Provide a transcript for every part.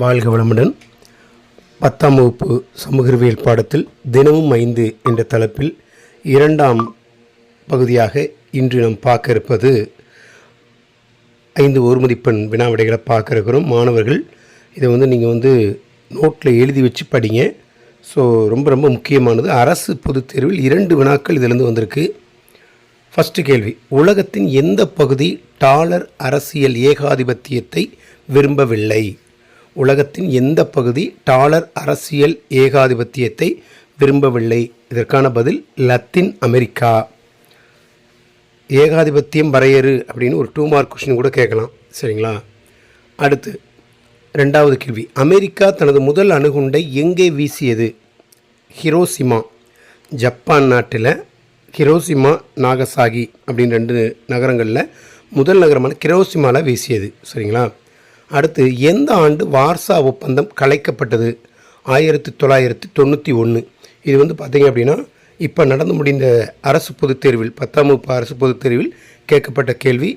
வாழ்க வளமுடன். பத்தாம் வகுப்பு சமூகவியல் பாடத்தில் தினமும் ஐந்து என்ற தலைப்பில் இரண்டாம் பகுதியாக இன்று நாம் பார்க்க இருப்பது ஐந்து ஒரு மதிப்பெண் வினாவிடைகளை பார்க்க இருக்கிறோம். மாணவர்கள் இதை வந்து நீங்கள் வந்து நோட்டில் எழுதி வச்சு படிங்க. ஸோ ரொம்ப ரொம்ப முக்கியமானது. அரசு பொதுத் தேர்வில் இரண்டு வினாக்கள் இதிலிருந்து வந்திருக்கு. ஃபஸ்ட்டு கேள்வி உலகத்தின் எந்த பகுதி டாலர் அரசியல் ஏகாதிபத்தியத்தை விரும்பவில்லை? உலகத்தின் எந்த பகுதி டாலர் அரசியல் ஏகாதிபத்தியத்தை விரும்பவில்லை? இதற்கான பதில் லத்தீன் அமெரிக்கா. ஏகாதிபத்தியம் வரையறு அப்படின்னு ஒரு டூ மார்க் கொஷின் கூட கேட்கலாம். சரிங்களா? அடுத்து ரெண்டாவது கேள்வி. அமெரிக்கா தனது முதல் அணுகுண்டை எங்கே வீசியது? ஹிரோசிமா ஜப்பான் நாட்டில் ஹிரோசிமா நாகசாகி அப்படின்னு ரெண்டு நகரங்களில் முதல் நகரமான கிரோசிமாவில் வீசியது. சரிங்களா? அடுத்து எந்த ஆண்டு வார்சா ஒப்பந்தம் கலைக்கப்பட்டது? ஆயிரத்தி தொள்ளாயிரத்தி தொண்ணூற்றி ஒன்று இது வந்து பார்த்தீங்க அப்படின்னா இப்போ நடந்து முடிந்த அரசு பொதுத் தேர்வில் பத்தாம் வகுப்பு அரசு பொதுத் தேர்வில் கேட்கப்பட்ட கேள்வி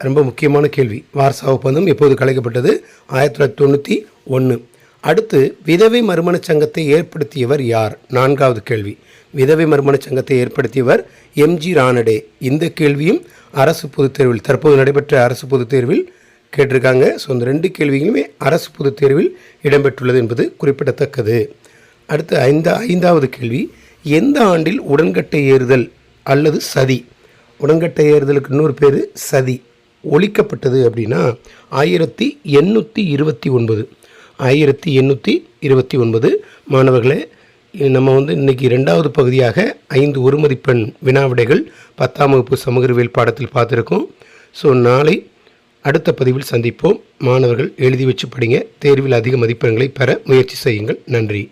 ரொம்ப முக்கியமான கேள்வி. வார்சா ஒப்பந்தம் எப்போது கலைக்கப்பட்டது? ஆயிரத்தி தொள்ளாயிரத்தி தொண்ணூற்றி ஒன்று அடுத்து விதவை மறுமணச் சங்கத்தை ஏற்படுத்தியவர் யார்? நான்காவது கேள்வி. விதவை மறுமணச் சங்கத்தை ஏற்படுத்தியவர் எம்ஜி ராணடே இந்த கேள்வியும் அரசு பொதுத் தேர்வில் தற்போது நடைபெற்ற அரசு பொதுத் தேர்வில் கேட்டிருக்காங்க. ஸோ இந்த ரெண்டு கேள்விகளுமே அரசு பொதுத் தேர்வில் இடம்பெற்றுள்ளது என்பது குறிப்பிடத்தக்கது. அடுத்து ஐந்தா ஐந்தாவது கேள்வி எந்த ஆண்டில் உடன்கட்டை ஏறுதல் அல்லது சதி? உடன்கட்டை ஏறுதலுக்கு இன்னொரு பேர் சதி. ஒழிக்கப்பட்டது அப்படின்னா ஆயிரத்தி எண்ணூற்றி இருபத்தி ஒன்பது. ஆயிரத்தி எண்ணூற்றி இருபத்தி ஒன்பது. மாணவர்களே நம்ம வந்து இன்றைக்கி ரெண்டாவது பகுதியாக ஐந்து ஒரு மதிப்பெண் வினாவிடைகள் பத்தாம் வகுப்பு சமூகவியல் பாடத்தில் பார்த்துருக்கோம். ஸோ நாளை அடுத்த பதிவில் சந்திப்போம். மாணவர்கள் எழுதி வச்சு படிங்க. தேர்வில் அதிக மதிப்பெண்களை பெற முயற்சி செய்யுங்கள். நன்றி.